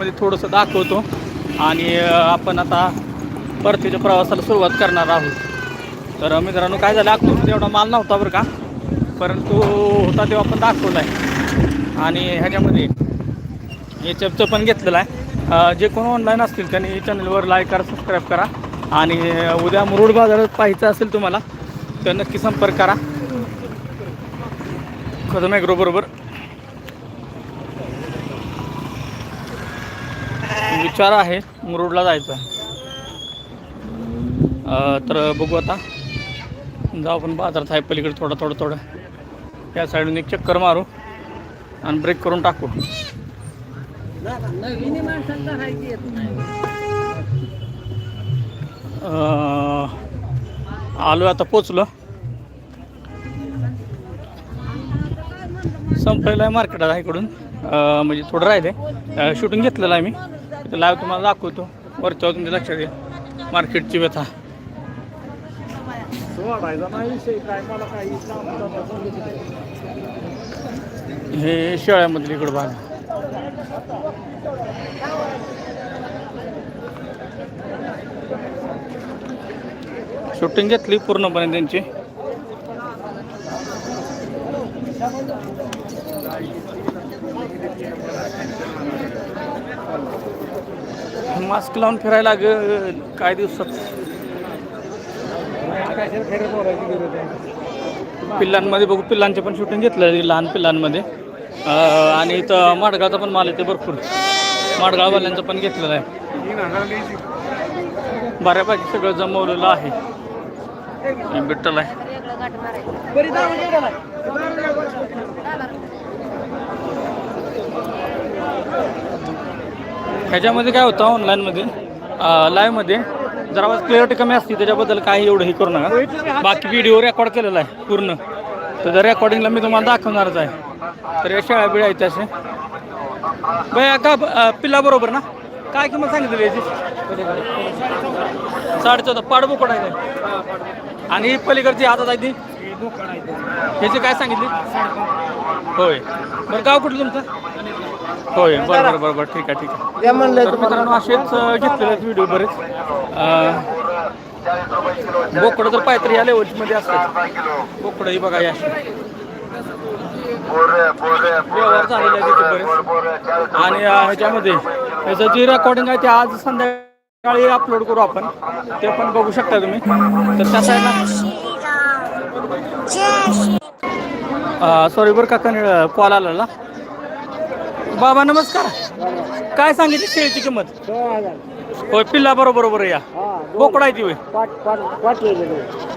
मध्ये थोडंसं दाखवतो. आणि आपण आता परतीच्या प्रवासाला सुरुवात करणार आहोत. तर मित्रांनो काय झालं? अकलूजमध्ये एवढा माल नव्हता बरं का? परंतु होता तेव्हा आपण दाखवला आहे आणि ह्याच्यामध्ये एच एफचं पण घेतलेलं आहे. जे कोण ऑनलाईन असतील त्यांनी चॅनलवर लाईक करा सबस्क्राईब करा. आणि उद्या मुरुड बाजारात पाहायचं असेल तुम्हाला तर नक्की संपर्क करा. कदम ॲग्रो विचार आहे मुरुडला जायचं तर बघू आता. जाऊ आपण बाजारात आहे पलीकडे थोडं थोडं थोडं. या साईडून एक चक्कर मारू आणि ब्रेक करून टाकू. आलो आता पोचलो. संपलेलं आहे मार्केटात आहे इकडून. म्हणजे थोडं राहिले. शूटिंग घेतलेलं आहे मी. तिथं लाईव्ह तुम्हाला दाखवतो. वरच्यावर तुमच्या लक्षात येईल मार्केटची व्यथा. हे शेळ्यामधली इकडं भाग शूटिंग घेतली पूर्णपणे त्यांची. मास्क लावून फिरायला ग काय दिवसात? पिल्लांमध्ये बघू पिल्लांचे पण शूटिंग घेतलं आहे लहान पिल्लांमध्ये. आणि इथं माडगावचा पण माल येते भरपूर. माडगाववाल्यांचं पण घेतलेलं आहे. बऱ्यापैकी सगळं जमवलेलं आहे. बिट्टल आहे. ह्याच्यामध्ये काय होतं ऑनलाईनमध्ये लाईव्हमध्ये जरा आवाज क्लिअरिटी कमी असते त्याच्याबद्दल काही एवढं हे करू नका. बाकी व्हिडिओ रेकॉर्ड केलेला आहे पूर्ण. तर त्या रेकॉर्डिंगला मी तुम्हाला दाखवणारच आहे. तर या शाळा बिळ्या आहेत त्याचे बया का पिल्ला बरोबर ना? काय किंमत सांगितली याची? साडे चौदा पाडबोकड आहे ते. आणि ही पलीकडची हातात आहे ती? ह्याची काय सांगितली? होय. बरं गाव कुठलं तुमचं? होय बरं बरं बरं बरं ठीक आहे ठीक आहे. तर मित्रांनो असेच अं, घेतलेले आहेत व्हिडिओ बरेच. बोकडं तर पाहिजे या लेवलमध्ये असतात. बोकडं ही बघा या. अशी. व्यवहार झालेले आहे तिथे बरेच. आणि अं, ह्याच्यामध्ये ह्याचं जे रेकॉर्डिंग आहे ते आज संध्याकाळी अपलोड करू आपण. ते पण बघू शकता तुम्ही. तर त्या साईडला सॉरी बरं काका कॉल आलेला बाबा नमस्कार. काय सांगितली शेळीची किंमत? होय पिल्ला बरोबर बरोबर या. बोकडा आहे ती होय.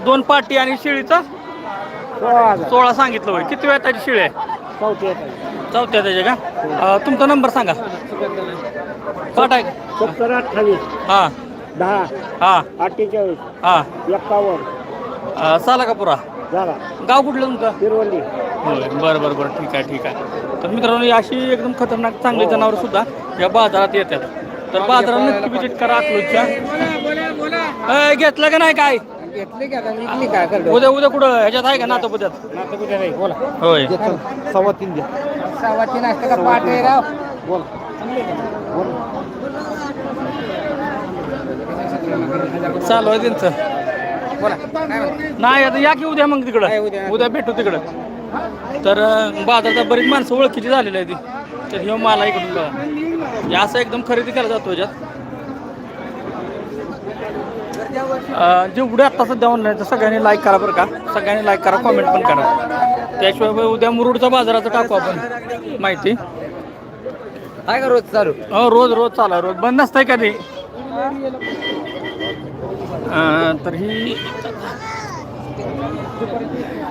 दोन पाटी आणि शेळीचा? सोळा सांगितलं होय. किती वेळ त्याची शेळी? आहे चौथ्या त्याचे का? अं, तुमचा नंबर सांगा. पाठ? सत्तर अठ्ठावीस हा दहा हा. अठ्ठेचाळीस हा. एक्कावन्न. अं, साला का पुरा? झाला. गाव कुठलं तुमचं? हिरवली होय बरं बरं बरं. ठीक आहे ठीक आहे. तर मित्रांनो ही अशी एकदम खतरनाक चांगली जनावर सुद्धा या बाजारात येतात. तर बाजारात नक्की विजिट करा अकलूजच्या. घेतलं का नाही काय? घेतली का विकली काय करतो? उद्या उद्या कुठं? ह्याच्यात आहे का नातं पुद्यात नातं कुठे नाही बोला. होय. सव्वा तीन द्या सव्वा तीन असतं का? पाठ आहे राव. बोला. चालू आहे त्यांचं. बोला. काय म्हणता? नाही आता या की उद्या मग तिकडं. उद्या. उद्या भेटू तिकडं. तर अं, बाजारात बरीच माणसं ओळखीची झालेली आहे ती. तर हे मला इकडून बघा या असं एकदम खरेदी केला जातो ह्याच्यात. अं, जेवढे आत्ता सध्या ऑनलाईन तर सगळ्यांनी लाईक करा बरं का. सगळ्यांनी लाईक करा कॉमेंट पण करा. त्याशिवाय उद्या मुरुडचा बाजाराचं टाकू आपण. माहिती? आहे का रोज चालू? हो रोज रोज चालू आहे, रोज. बंद नसतंय कधी. तर ही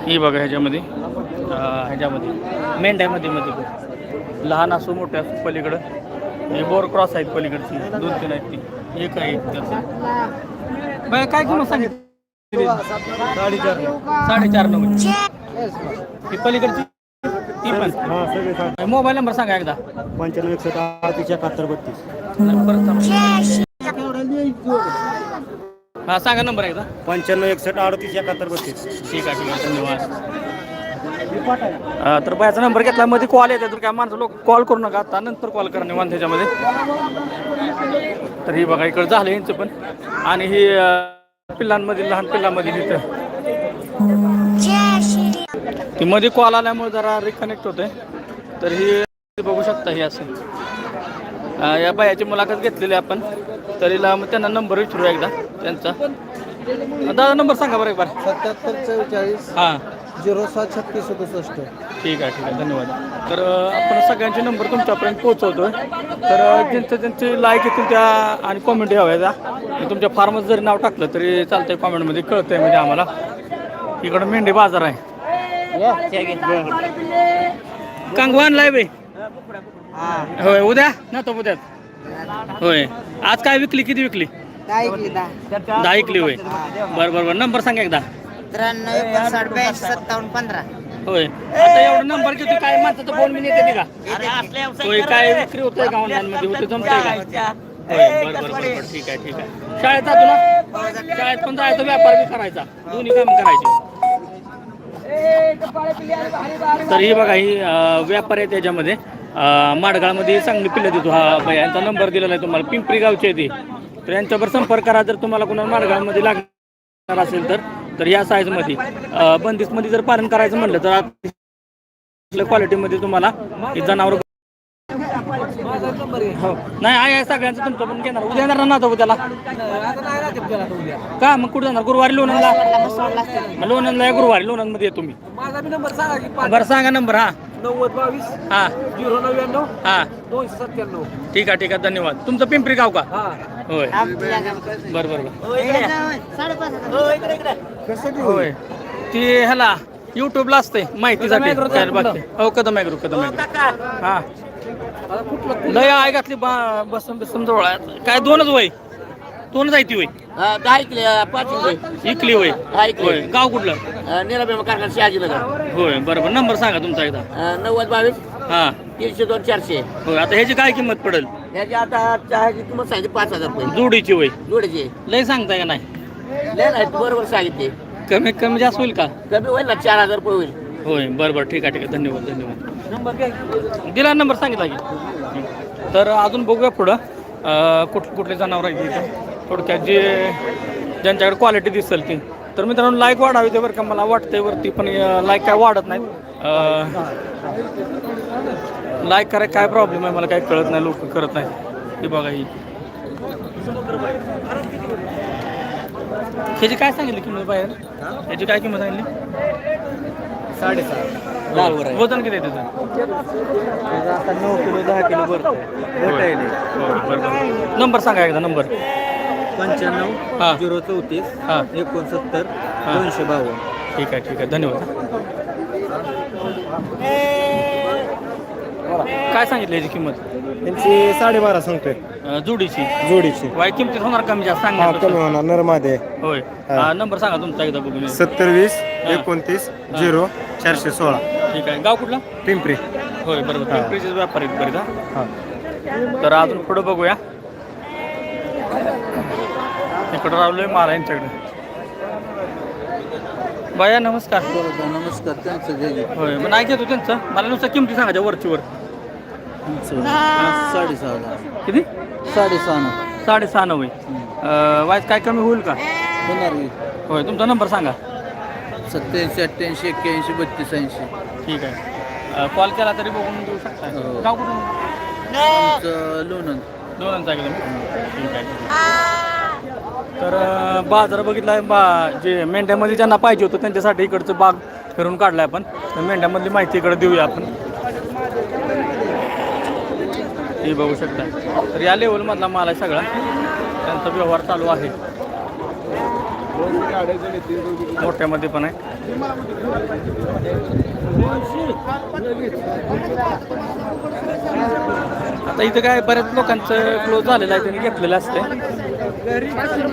ही बघा ह्याच्यामध्ये. अं, ह्याच्यामध्ये. मेंढ्यामध्ये मध्ये. लहान असो मोठे असो पलीकडं. हे बोर क्रॉस आहेत पलीकडची. दोन तीन आहेत ती. एक आहे त्याचं. काय किंमत सांगितली? साडेचार साडेचार नंबर ही पलीकडची? ती पण. हा सगळे मोबाईल नंबर सांगा एकदा. पंच्याण्णव एकसष्ट अडतीस एकाहत्तर बत्तीस. हा सांगा नंबर एकदा. पंच्याण्णव एकसष्ट अडतीस एकाहत्तर बत्तीस. ठीक आहे ठीक आहे धन्यवाद. अं, तर बायाचा नंबर घेतला मध्ये कॉल येते तर काय माणसं लोक कॉल करू नका. आता नंतर कॉल करा निवांत त्याच्यामध्ये तर ही बघा इकडं झालं यांचं पण. आणि ही अं, पिल्लांमध्ये लहान पिल्लांमध्ये तिथं ती मध्ये कॉल आल्यामुळे जरा रिकनेक्ट होते तर ही बघू शकता ही असं. अं, या बायाची मुलाखत घेतलेली आपण. तर हिला मग त्यांना नंबर विचारू एकदा त्यांचा. दादा नंबर सांगा बरं एक बार. सत्याहत्तर चव्वेचाळीस हां. झिरो सात छत्तीस सदुसष्ट ठीक आहे ठीक आहे. धन्यवाद. तर अ, आपण सगळ्यांचे नंबर तुमच्यापर्यंत पोहोचवतोय. तर अ, ज्यांचं ज्यांचे लाईक येतील त्या आणि कॉमेंट याव्या त्या आणि तुमच्या फार्मात जरी नाव टाकलं तरी चालतंय कॉमेंटमध्ये कळतंय म्हणजे आम्हाला. इकडं मेंढी बाजार आहे. कांगवा आणलाय बे. होय उद्या? ना तो उद्यात होय. आज काय विकली? किती विकली? दहा विकली होय. बरं बरं बरं. नंबर सांगा एकदा. त्र्याण्णव एकोणसाठ ब्याऐंशी सत्तावन्न पंधरा. होय. आता एवढं नंबर किती काय माणसाचा फोन मी येते का? होय काय विक्री होतंय का ऑनलाईन मध्ये होते जमतंय का? होय बरं बरं बरं बरं. ठीक आहे ठीक आहे. शाळेत जातो ना? शाळेत पण जायचं? व्यापार बी करायचा. दोन्ही काम करायचे. तर ही बघा ही व्यापार आहे त्याच्यामध्ये. माडगाळमध्ये चांगली पिल्लं देतो हा बाई यांचा नंबर दिलेला आहे तुम्हाला. पिंपरी गावची आहे ती. तर यांच्यावर संपर्क करा जर तुम्हाला कोणाला माडगाळमध्ये लागणार असेल तर. तर या साईजमध्ये अं, बंदिस्तमध्ये जर पालन करायचं म्हणलं तर क्वालिटीमध्ये तुम्हाला हे जनावर हो. नाही आहे सगळ्यांचं तुमचं पण घेणार. उद्या येणार ना आता उद्याला? का? मग कुठे जाणार? गुरुवारी लोणंदला? लोणंदला गुरुवारी लोणंदमध्ये येतो मी बरं सांगा नंबर हा. नव्वद बावीस हा. झिरो नव्याण्णव हा. दोनशे सत्त्याण्णव. ठीक आहे ठीक आहे धन्यवाद. तुमचं पिंपरी गाव का? हा. होय. बरं बरं होय ती ह्याला युट्यूबला असते माहितीसाठी. कदम बघते. हो कदम ॲग्रो कदम ॲग्रो. हा. लय आहे घातली बा- बसून बसून जवळ. आहे. काय दोनच वय. दोनच आहे ती वय दहा इकले पाच इकले इकली हा, इकली. होय. गाव कुठलं? निराबे कारखाना शहाजी नगर होय बरोबर. नंबर सांगा तुमचा एकदा. नव्वद बावीस. हा. तीनशे दोन चारशे. होय आता ह्याची काय किंमत पडेल? याची आता चहाची किंमत सांगितली पाच हजार रुपये. जोडीची वय जोडीची. लय सांगताय का नाही? लय नाही बरोबर सांगितले. कमी कमी जास्त होईल का? कमी होईल ना चार हजार रुपये होईल. होय बरं बरं ठीक आहे ठीक आहे. धन्यवाद धन्यवाद. नंबर काय? दिला नंबर सांगितला की. तर अजून बघूया पुढं. अं, कुठ कुठले जनावर आहेत इथे? थोडक्यात जे ज्यांच्याकडे क्वालिटी दिसेल ती. तर मित्रांनो लाईक वाढावी ते बरं का मला वाटतंय वरती पण लाईक काय वाढत नाहीत. लाईक करायला काय प्रॉब्लेम आहे मला काही कळत नाही लोक करत नाहीत. ही बघा ही. ह्याची काय सांगितली किंमत बाहेर? ह्याची काय किंमत सांगितली? साडेसात वजन किती आहे त्याचं? नऊ किलो दहा किलो भरतोय. नंबर सांगा एकदा नंबर. पंच्याण्णव हा. झिरो चौतीस हां. एकोणसत्तर हा. दोनशे बावन्न. ठीक आहे ठीक आहे. धन्यवाद. काय सांगितली याची किंमत? त्यांची साडेबारा सांगतोय. अं, जोडीची. जोडीची. वाय किमतीत होणार कमी जास्त हा कमी सांगा होणार. नरमादे होय. हा. हा, नंबर सांगा तुमचा एकदा बघून सत्तर वीस एकोणतीस झिरो चारशे सोळा. ठीक आहे. गाव कुठला? पिंपरी. होय बरोबर. हा. पिंपरीचेच व्यापारी बरं का हा. तर अजून पुढं बघूया. इकडं राहिलोय मारा यांच्याकडे बाया नमस्कार. नमस्कार त्यांचं होय मग नाही घेतो त्यांचं? मला नुसतं किमती सांगायच्या वरची वर. साडेसहा किती? साडेसहा साडेसहा नव्हे वाईज काय कमी होईल का? होणार होय तुमचा नंबर सांगा. सत्याऐंशी अठ्ठ्याऐंशी एक्क्याऐंशी बत्तीस ऐंशी. ठीक आहे. कॉल केला तरी बघून देऊ शकता. हो. गाव कुठून? लोणंद. दोन आहे ठीक आहे. तर बाजार बघितला बा जे मेंढ्यामध्ये ज्यांना पाहिजे होतं त्यांच्यासाठी इकडचं बाग फिरून काढलाय आपण. तर मेंढ्यामधली माहिती इकडे देऊया आपण. हे बघू शकता. तर या लेवलमधला माल आहे सगळा. त्यांचा व्यवहार चालू आहे. मोठ्यामध्ये पण आहे. आता इथं काय बऱ्याच लोकांचं क्लोज झालेलं आहे त्यांनी घेतलेलं असते अजून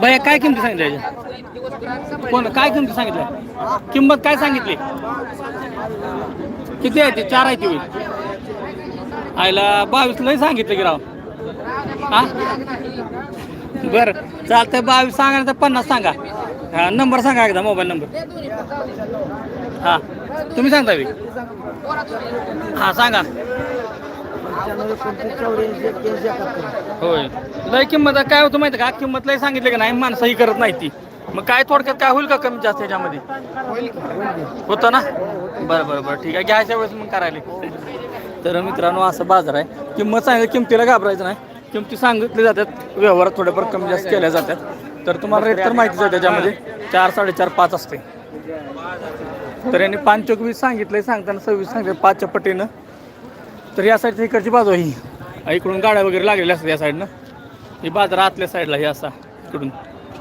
भैया काय किमती सांगितली कोण? काय किमती सांगितलं किंमत काय सांगितली? किती आहे ते? चार आहे ती आयला आईला बावीस लय सांगितलं की राव. हा? बरं चालतंय. बावीस सांगा ना तर पन्नास सांगा. हा नंबर सांगा एकदा मोबाईल नंबर. हां. तुम्ही सांगता बी. हां सांगा. होय. लय किंमत आहे. काय होतं माहिती का? किंमत लय सांगितली का नाही माणसं ही करत नाही ती. मग काय थोडक्यात काय होईल का कमी जास्त याच्यामध्ये? होतं ना? बरं बरं बरं. ठीक आहे. घ्यायच्या वेळेस मग करायला. तर मित्रांनो असं बाजार आहे. किंमत सांगितलं किमतीला घाबरायचं नाही. किमती सांगितली जातात. व्यवहारात थोड्याफार कमी जास्त केल्या जातात. तर तुम्हाला रेट तर माहितीच आहे त्याच्यामध्ये. चार साडेचार पाच असते तर यांनी पाच वीस सांगितलंय सांगताना सव्वीस सांगितलं पाचच्या पटीनं. तर या साईडची इकडची बाजू आहे ही. इकडून गाड्या वगैरे लागलेल्या असतात या साईडनं. ही बाजार आतल्या साईडला ही असा इकडून.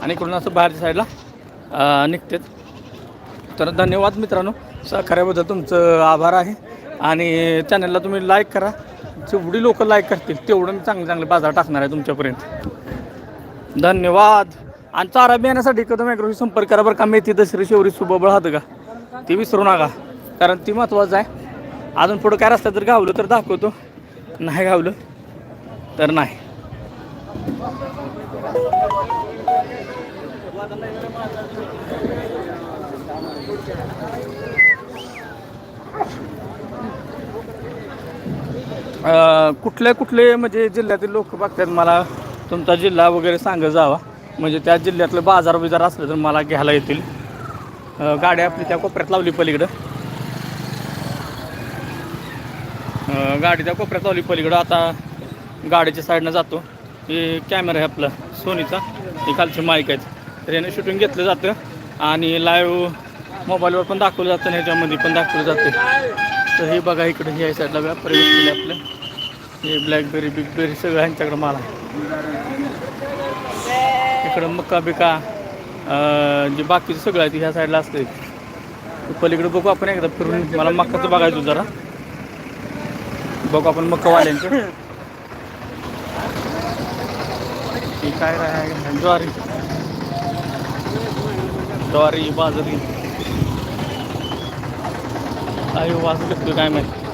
आणि इकडून असं बाहेरच्या साईडला निघतात. तर धन्यवाद मित्रांनो. सहकार्याबद्दल तुमचं आभार आहे. आणि चॅनलला तुम्ही लाईक करा. जेवढी लोक लाईक करतील तेवढं मी चांगले चांगले बाजार टाकणार आहे तुमच्यापर्यंत. धन्यवाद. आणि चारा बियाण्यासाठी कदम ॲग्रोशी संपर्क करा बरं का. मेथी दसरी शेवरी सुबबळ हात का ती विसरू नका. कारण ती महत्त्वाचं आहे. अजून पुढं काय रस्ता जर गावलं तर दाखवतो. नाही गावलं तर नाही. कुठले कुठले म्हणजे जिल्ह्यातील लोक बघतात मला तुमचा जिल्हा वगैरे सांगत जावा. म्हणजे त्या जिल्ह्यातलं बाजार बिजार असलं तर मला घ्यायला येतील. गाड्या आपली त्या कोपऱ्यात लावली पलीकडं. गाडी त्या कोपऱ्यात लावली पलीकडं. आता गाडीच्या साईडनं जातो. हे कॅमेरा आहे आपला सोनीचा. हे खालचे माईक आहेत. तर याने शूटिंग घेतलं जातं. आणि लाईव्ह मोबाईलवर पण दाखवलं जातं आणि ह्याच्यामध्ये पण दाखवलं जातं. तर हे बघा इकडे हे साईडला व्यापारी बसलेले आपले. हे ब्लॅकबेरी बिगबेरी सगळं ह्यांच्याकडं माल आहे. इकडं मका बिका जे बाकीचं सगळं आहे ते ह्या साईडला असते पलीकडे बघू आपण एकदा फिरून. मला मक्काचं बघायचं होतं जरा. बघू आपण मक्कावाल्यांचं. ही काय आहे? ज्वारी. ज्वारी बाजरी. काय वाजू शकतो काय माहिती?